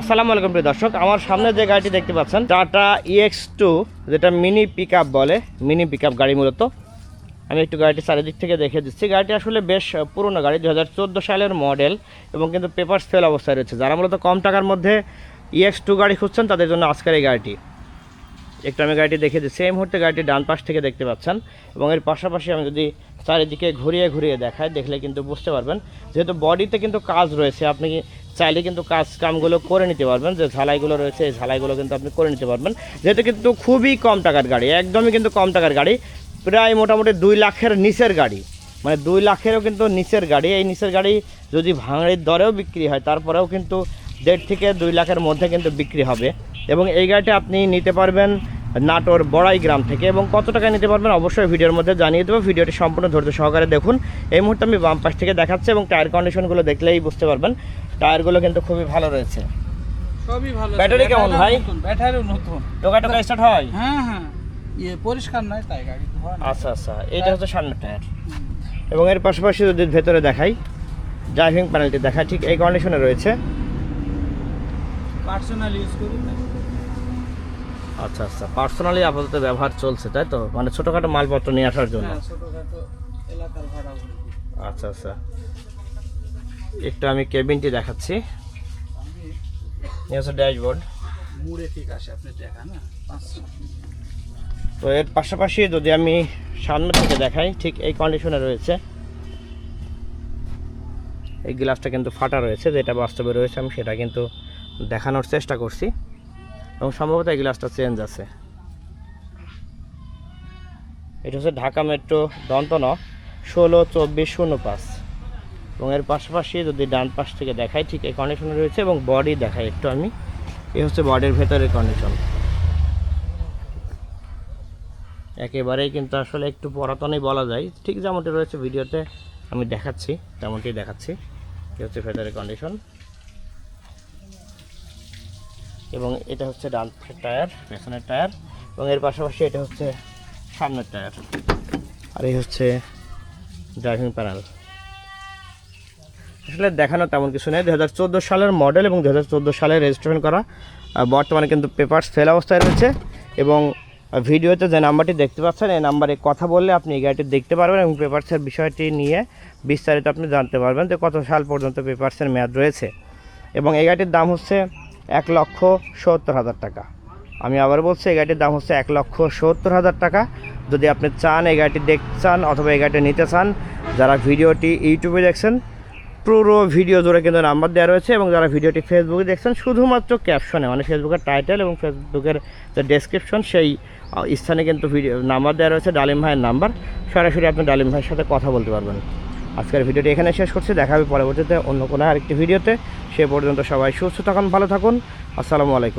আসসালামু আলাইকুম প্রিয় দর্শক, আমার সামনে যে গাড়িটি দেখতে পাচ্ছেন টাটা ইএক্স টু যেটা মিনি পিক বলে মিনি পিক গাড়ি মূলত। আমি একটু গাড়িটি চারিদিক থেকে দেখে দিচ্ছি। গাড়িটি আসলে বেশ পুরনো গাড়ি দু হাজার চোদ্দ সালের মডেল এবং কিন্তু পেপার ফেল অবস্থায় রয়েছে। যারা মূলত কম টাকার মধ্যে ইএক্স টু গাড়ি খুঁজছেন, তাদের জন্য আজকের এই গাড়িটি। একটু আমি গাড়িটি দেখে দিচ্ছি এই মুহূর্তে গাড়িটি ডান পাশ থেকে দেখতে পাচ্ছেন এবং এর পাশাপাশি আমি যদি চারিদিকে ঘুরিয়ে ঘুরিয়ে দেখাই, দেখলে কিন্তু বুঝতে পারবেন। যেহেতু বডিতে কিন্তু কাজ রয়েছে, আপনি চাইলে কিন্তু কাজ কামগুলো করে নিতে পারবেন। যে ঝালাইগুলো রয়েছে, এই ঝালাইগুলো কিন্তু আপনি করে নিতে পারবেন। যেহেতু কিন্তু খুবই কম টাকার গাড়ি, একদমই কিন্তু কম টাকার গাড়ি, প্রায় মোটামুটি দুই লাখের নিচের গাড়ি। মানে দুই লাখেরও কিন্তু নিচের গাড়ি। এই নিচের গাড়ি যদি ভাঙড়ির দরেও বিক্রি হয়, তারপরেও কিন্তু দেড় থেকে দুই লাখের মধ্যে কিন্তু বিক্রি হবে। এবং এই গাড়িটা আপনি নিতে পারবেন নাটোর বড়াই গ্রাম থেকে। এবং কত টাকা নিতে পারবেন অবশ্যই ভিডিওর মধ্যে জানিয়ে দেবো। ভিডিওটি সম্পূর্ণ ধৈর্য সহকারে দেখুন। এই মুহূর্তে আমি বাম পাশ থেকে দেখাচ্ছি এবং টায়ার কন্ডিশনগুলো দেখলেই বুঝতে পারবেন। টায়ারগুলো কিন্তু খুবই ভালো রয়েছে। সবই ভালো ব্যাটারি কেমন ভাই? ব্যাটারিও নতুন। টোকা টোকা স্টার্ট হয়? হ্যাঁ হ্যাঁ। ইয়ে পরিষ্কার নয় তাই গাড়ি। আচ্ছা আচ্ছা। এটা হচ্ছে সামনের টায়ার। এবং এর পাশাপাশি যদি ভেতরে দেখাই ড্রাইভিং প্যানেলটি দেখায় ঠিক এই কন্ডিশনে রয়েছে। পার্সোনাল ইউজ করি। আচ্ছা আচ্ছা। পার্সোনালি আপাতত ব্যবহার চলছে তাই তো? মানে ছোটোখাটো মালপত্র নিয়ে আসার জন্য? হ্যাঁ। আচ্ছা আচ্ছা। একটু আমি কেবিনটি দেখাচ্ছি। ড্যাশবোর্ড। তো এর পাশাপাশি যদি আমি সামনে থেকে দেখাই ঠিক এই কন্ডিশনে রয়েছে। এই গ্লাসটা কিন্তু ফাটা রয়েছে যেটা বাস্তবে রয়েছে আমি সেটা কিন্তু দেখানোর চেষ্টা করছি। এবং সম্ভবত এই গ্লাসটা চেঞ্জ আছে। এটা হচ্ছে ঢাকা মেট্রো দন্তন ষোলো চব্বিশ শূন্য পাঁচ। এবং এর পাশাপাশি যদি ডান পাশ থেকে দেখাই, ঠিক এই কন্ডিশনে রয়েছে এবং বডি দেখাই একটু আমি। এই হচ্ছে বডির ভেতরের কন্ডিশন একেবারেই কিন্তু আসলে একটু পুরাতনই বলা যায়। ঠিক যেমনটি রয়েছে ভিডিওতে, আমি দেখাচ্ছি, তেমনটি দেখাচ্ছি। এই হচ্ছে ভেতরের কন্ডিশন এবং এটা হচ্ছে ডান টায়ার, পেছনের টায়ার এবং এর পাশাপাশি এটা হচ্ছে সামনের টায়ার। আর এই হচ্ছে ড্রাইভিং প্যানেল আসলে দেখানো তেমন কিছু নেই। দু হাজার চোদ্দ সালের মডেল এবং দু হাজার চোদ্দ সালে রেজিস্ট্রেশন করা বর্তমানে কিন্তু পেপার্স ফেল অবস্থায় রয়েছে এবং ভিডিওতে যে নাম্বারটি দেখতে পাচ্ছেন, এই নাম্বারে কথা বললে আপনি এই গাড়িটি দেখতে পারবেন এবং পেপার্সের বিষয়টি নিয়ে বিস্তারিত আপনি জানতে পারবেন যে কত সাল পর্যন্ত পেপার্সের মেয়াদ রয়েছে। এবং এই গাড়িটির দাম হচ্ছে এক লক্ষ সত্তর হাজার টাকা। আমি আবার বলছি, এই গাড়িটির দাম হচ্ছে এক লক্ষ সত্তর হাজার টাকা। যদি আপনি চান এই গাড়িটি দেখতে চান অথবা এই গাড়িটি নিতে চান, যারা ভিডিওটি ইউটিউবে দেখছেন, পুরো ভিডিও জুড়ে কিন্তু নাম্বার দেওয়া রয়েছে এবং যারা ভিডিওটি ফেসবুকে দেখছেন, শুধুমাত্র ক্যাপশনে মানে ফেসবুকের টাইটেল এবং ফেসবুকের যে ডেসক্রিপশন সেই স্থানে কিন্তু ভিডিও নাম্বার দেওয়া রয়েছে ডালিম ভাইয়ের নাম্বার। সরাসরি আপনি ডালিম ভাইয়ের সাথে কথা বলতে পারবেন। আজকের ভিডিওটি এখানে শেষ করছি। দেখা হবে পরবর্তীতে অন্য কোনো আরেকটি ভিডিওতে। সে পর্যন্ত সবাই সুস্থ থাকুন, ভালো থাকুন। আসসালামু আলাইকুম।